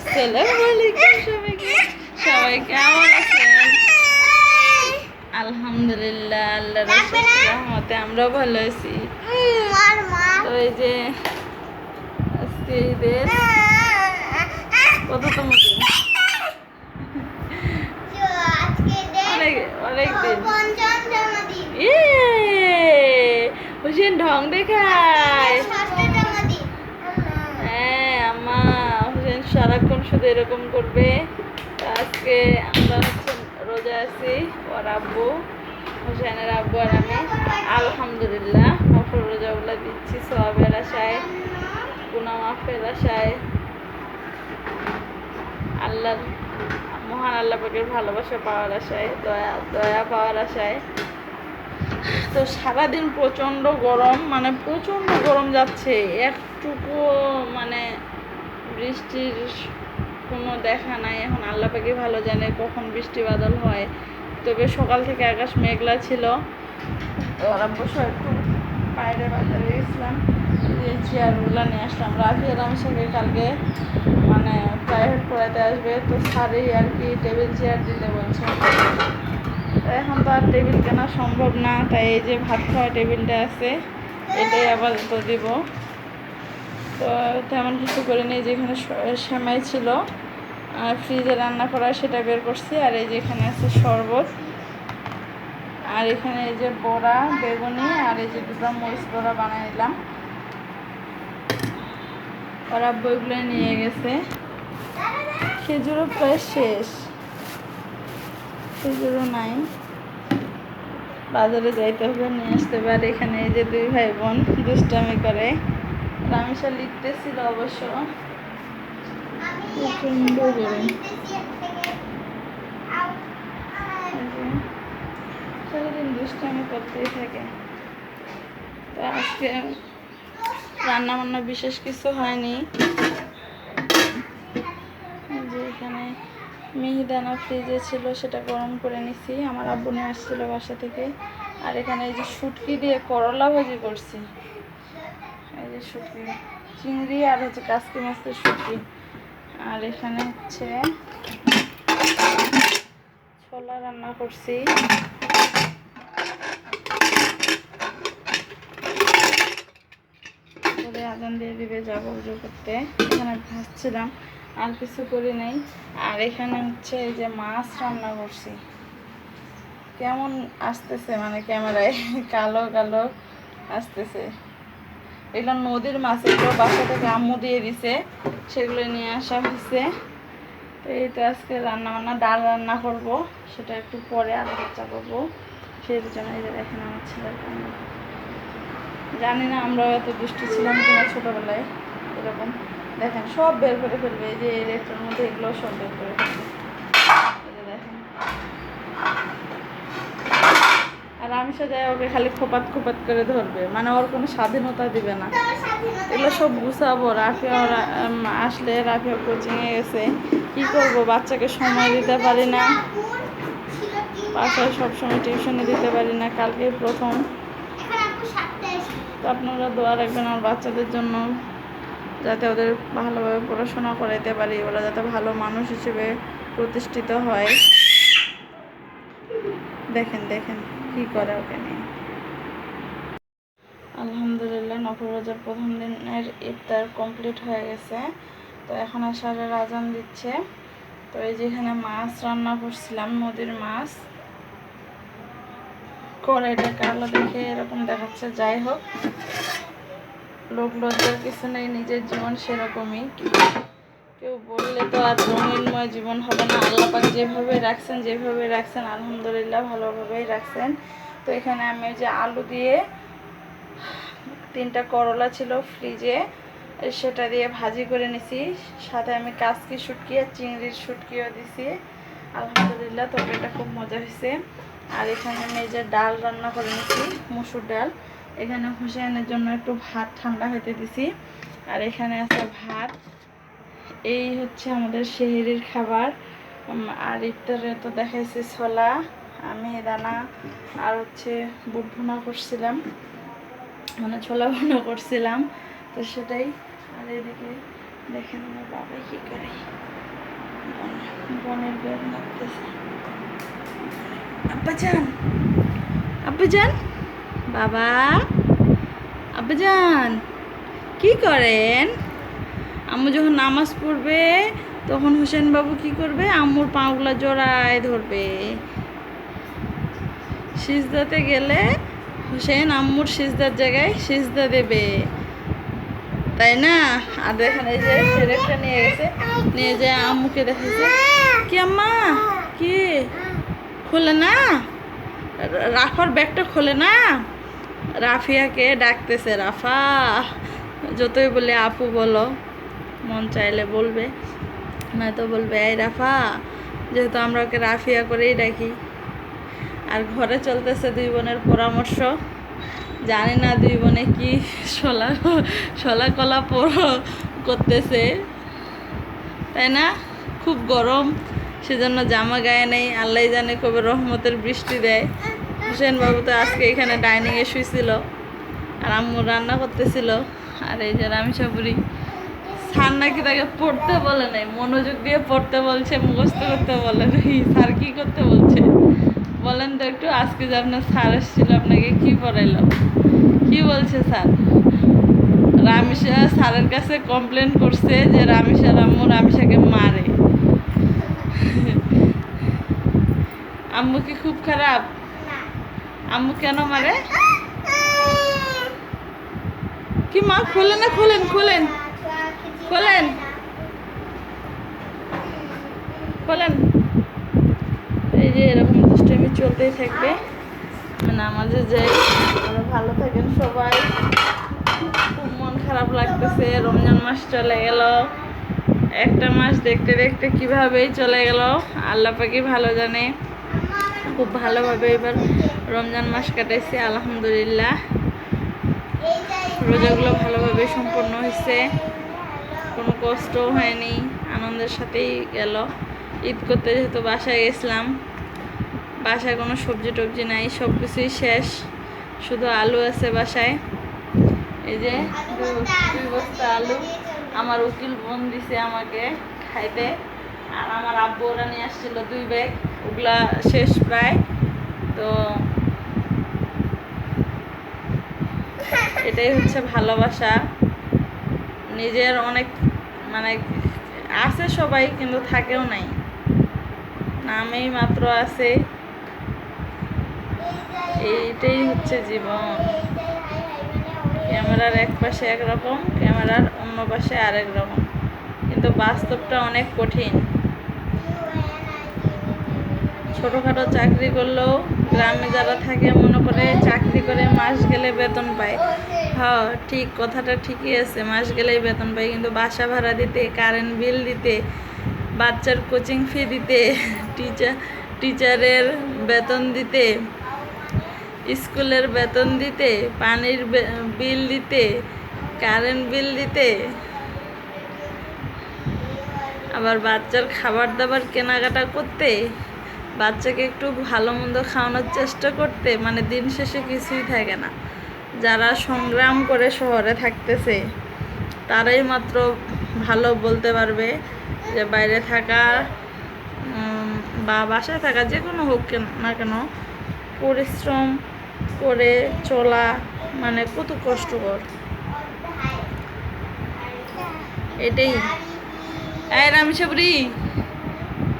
আসসালামু আলাইকুম সবাইকে সবাই কেমন আছেন? আলহামদুলিল্লাহ আল্লাহ রহমতে আমরাও ভালো আছি। তো এই যে আজকে ঈদের কততম দিন? অনেক অনেক দিন। ইয়ে! ঢং দেখায় হ্যাঁ আমা হোসেন সারাক্ষণ শুধু এরকম করবে। আজকে আমরা হচ্ছে রোজা আছি, ওর আব্বু, হোসেনের আব্বু আর আমি। আলহামদুলিল্লাহ নফর রোজাগুলো দিচ্ছি সবের আশায় গুনা মাফের আশায়। আল্লাহর, মহান আল্লাহ পাকের ভালোবাসা পাওয়ার আশায়, দয়া দয়া পাওয়ার আশায়। তো সারাদিন প্রচণ্ড গরম মানে প্রচণ্ড গরম যাচ্ছে। একটুকু মানে বৃষ্টির কোনো দেখা নাই। এখন আল্লাহ পাকে ভালো জানে কখন বৃষ্টি বাদল হয়। তবে সকাল থেকে আকাশ মেঘলা ছিল। ওরা বসে একটু বাইরে বাজারে গেছিলাম। এই চেয়ারগুলো নিয়ে আসলাম। রাফি আর আমার সঙ্গে কালকে মানে প্রাইভেট পড়াতে আসবে। তো স্যারই আর কি টেবিল চেয়ার দিতে বলছে। এখন তো আর টেবিল কেনা সম্ভব না। তাই এই যে ভাত খাওয়া টেবিলটা আছে, এটাই আপাতত দিব। তো তেমন কিছু করে নিই যেখানে সেমাই ছিল, আর ফ্রিজে রান্না করা সেটা বের করছি, আর এই যে এখানে আছে শরবত, আর এখানে এই যে বড়া, বেগুনি, আর এই যে দুটো মরিচ বড়া বানিয়ে নিলাম। ওরা বইগুলো নিয়ে গেছে। খেজুরও প্রায় শেষ। খেজুরও নাই। বাজারে যাইতে হবে, নিয়ে আসতে পারে এখানে এই যে দুই ভাই বোন দুষ্টামি করে। রামেশা লিখতেছিল অবশ্য। প্রচণ্ড গরম। সারাদিন দুষ্টামি করতেই থাকে। তো আজকে রান্না বান্না বিশেষ কিছু হয়নি। যে এখানে মিহিদানা ফ্রিজে ছিল সেটা গরম করে নিছি। আমার আব্বু নিয়ে আসছিল বাসা থেকে। আর এখানে এই যে শুটকি দিয়ে করলা ভাজি করছি। যে শুটকি, চিংড়ি আর হচ্ছে কাসকি মাছের শুটকি। আর এখানে হচ্ছে ছোলা রান্না করছি। করে আজান দিয়ে দিবে যাব পুজো করতে। এখানে ভাসছিলাম আর কিছু করি নাই। আর এখানে হচ্ছে এই যে মাছ রান্না করছি। কেমন আসতেছে মানে ক্যামেরায়? কালো কালো আসতেছে। এগুলো নদীর মাছ এগুলো বাসা থেকে আম্মু দিয়ে দিছে, সেগুলো নিয়ে আসা হয়েছে। তো এই তো আজকে রান্না বান্না ডাল রান্না করব, সেটা একটু পরে আলু বাচ্চা করব। সেই জন্য এই যে দেখেন আমার ছেলের জানি না আমরাও এত দুষ্টু ছিলাম কিনা ছোটোবেলায়, এরকম। দেখেন সব বের করে ফেলবে, এই যে এই রেটটার মধ্যে এগুলো সব বের করে ফেলবে। দেখেন। আর আমি সাথে ওকে খালি খোপাত খোপাত করে ধরবে। মানে ওর কোনো স্বাধীনতা দিবে না। এগুলো সব গুছাবো রাফি ওর আসলে রাফি কোচিংয়ে গেছে। কি করব, বাচ্চাকে সময় দিতে পারি না। বাসায় সবসময় টিউশনে দিতে পারি না, কালকে প্রথম। তো আপনারা দোয়া রাখবেন আমার বাচ্চাদের জন্য, যাতে ওদের ভালোভাবে পড়াশোনা করাইতে পারি, ওরা যাতে ভালো মানুষ হিসেবে প্রতিষ্ঠিত হয়। দেখেন দেখেন কি করে ওকে নিয়ে। আলহামদুলিল্লাহ নফরবাজার প্রথম দিনের ইফতার কমপ্লিট হয়ে গেছে। তো এখন আসারের আজান দিচ্ছে। তো এই যেখানে মাছ রান্না করছিলাম নদীর মাছ। কড়াইটা কালো দেখে এরকম দেখাচ্ছে, যাই হোক। লোক লজ্জার কিছু নেই, নিজের জীবন সেরকমই। কেউ বললে তো আর রঙিনময় জীবন হবে না। আল্লাহ পাক যেভাবে রাখছেন যেভাবে রাখছেন, আলহামদুলিল্লাহ ভালোভাবেই রাখছেন। তো এখানে আমি যে আলু দিয়ে তিনটা করলা ছিল ফ্রিজে, সেটা দিয়ে ভাজি করে নিছি। সাথে আমি কাসকি শুটকি আর চিংড়ির শুটকিও দিছি। আলহামদুলিল্লাহ তরকারিটা খুব মজা হয়েছে। আর এখানে আমি যে ডাল রান্না করে নিছি, মুসুর ডাল। এখানে হুসেনের জন্য একটু ভাত ঠান্ডা হতে দিছি। আর এখানে আছে ভাত। এই হচ্ছে আমাদের শহরের খাবার। আর ইফতারে তো দেখাইছি ছোলা, আমি, দানা, আর হচ্ছে বুট ভুনা করছিলাম। মানে ছোলা ভুনা করছিলাম, তো সেটাই। আর এদিকে দেখেন আমার বাবা কী করে। বোনের ব্যাগ লাগতেছে আব্বাজান আব্বাজান বাবা আব্বাজান কি করেন? আম্মু যখন নামাজ পড়বে, তখন হোসেন বাবু কি করবে? আম্মুর পাগুলা জোড়ায় ধরবে। সিজদাতে গেলে হোসেন আম্মুর সিজদার জায়গায় সিজদা দেবে। তাই না? আর দেখেন এই যে সেরেকটা নিয়ে গেছে, নিয়ে যে আম্মুকে দেখেছে কি আম্মা? কি? খোলে না? রাফার ব্যাগটা খোলে না? রাফিয়াকে ডাকতেছে, রাফা, যতই বলে আপু বলো। মন চাইলে বলবে। নয়তো বলবে, এই রাফা, যেহেতু আমরা ওকে রাফিয়া করেই ডাকি। আর ঘরে চলতেছে দুই বোনের পরামর্শ। জানি না দুই বোনে কি শলা শলা কলা করতেছে। তাই না? খুব গরম, সেজন্য জামা গায়ে নেই। আল্লাহ জানে কবে রহমতের বৃষ্টি দেয়। হোসেন বাবু তো আজকে এখানে ডাইনিংয়ে শুয়েছিল আর আম্মু রান্না করতেছিল। আর এই যে রামিসা বুড়ি স্যার নাকি তাকে পড়তে বলে নাই? মনোযোগ দিয়ে পড়তে বলছে, মুখস্থ করতে বলে নাই। স্যার কি করতে বলছে? বলেন তো একটু, আজকে যে আপনার স্যার এসেছিল, আপনাকে কি পড়াইলো? কি বলছে স্যার? রামিসা স্যারের কাছে কমপ্লেন করছে যে রামিসা আম্মু রামিসাকে মারে। আম্মু কি খুব খারাপ? আম্মু কেন মারে? কি মা, খোলেন না, খোলেন খোলেন। খোলেন খোলেন এই যে এরকম দুষ্টামি চলতেই থাকবে। নামাজে যাই আরও ভালো থাকেন সবাই। খুব মন খারাপ লাগতেছে, রমজান মাস চলে গেল। একটা মাস দেখতে দেখতে কিভাবেই চলে গেল, আল্লাহ পাকি ভালো জানে। খুব ভালোভাবে এবার রমজান মাস কাটাইছি, আলহামদুলিল্লাহ। রোজাগুলো ভালোভাবে সম্পন্ন হয়েছে কোনো কষ্টও হয়নি, আনন্দের সাথেই গেল। ঈদ করতে যেহেতু বাসায় গেছিলাম, বাসায় কোনো সবজি টবজি নাই সব কিছুই শেষ। শুধু আলু আছে বাসায়। এই যে দুই বস্তা আলু। আমার উকিল বোন দিছে আমাকে খাইতে। আর আমার আব্বু ওরা নিয়ে আসছিল দুই ব্যাগ, ওগুলা শেষ প্রায়। তো এটাই হচ্ছে ভালোবাসা। নিজের অনেক মানে আছে সবাই, কিন্তু থাকেও নাই। নামেই মাত্র আছে। এইটাই হচ্ছে জীবন। ক্যামেরার এক পাশে একরকম, ক্যামেরার অন্য পাশে আরেক রকম। কিন্তু বাস্তবটা অনেক কঠিন। ছোটোখাটো চাকরি করলেও গ্রামে যারা থাকে মনে করে চাকরি করে মাস গেলে বেতন পায়। হ্যাঁ ঠিক কথাটা ঠিকই আছে, মাস গেলেই বেতন পায়। কিন্তু বাসা ভাড়া দিতে কারেন্ট বিল দিতে, বাচ্চার কোচিং ফি দিতে টিচার টিচারের বেতন দিতে, স্কুলের বেতন দিতে, পানির বিল দিতে কারেন্ট বিল দিতে, আবার বাচ্চার খাবার দাবার কেনাকাটা করতে বাচ্চাকে একটু ভালো মন্দ খাওয়ানোর চেষ্টা করতে মানে দিন শেষে কিছুই থাকে না। যারা সংগ্রাম করে শহরে থাকতেছে, তারাই মাত্র ভালো বলতে পারবে যে বাইরে থাকা বা বাসায় থাকা, যে কোনো হোক কেন- না কেন, পরিশ্রম করে চলা মানে কত কষ্টকর। এটাই। এই রামিসাবরি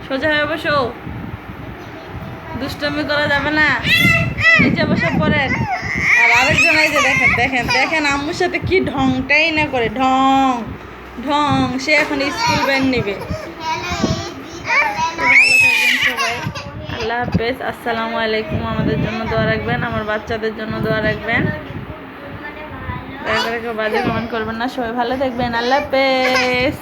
সোজা হয়ে বসো। দুষ্টমি করা যাবে না। নিচে বসে পড়েন। আর আরেকজন এই যে দেখেন দেখেন দেখেন আম্মুর সাথে কি ঢংটাই না করে, ঢং ঢং, সে এখন স্কুল ব্যাগ নিবে। আল্লাহ হাফেজ, আসসালামু আলাইকুম। আমাদের জন্য দোয়া রাখবেন, আমার বাচ্চাদের জন্য দোয়া রাখবেন। বাজে কমেন্ট করবেন না। সবাই ভালো থাকবেন। আল্লাহ হাফেজ।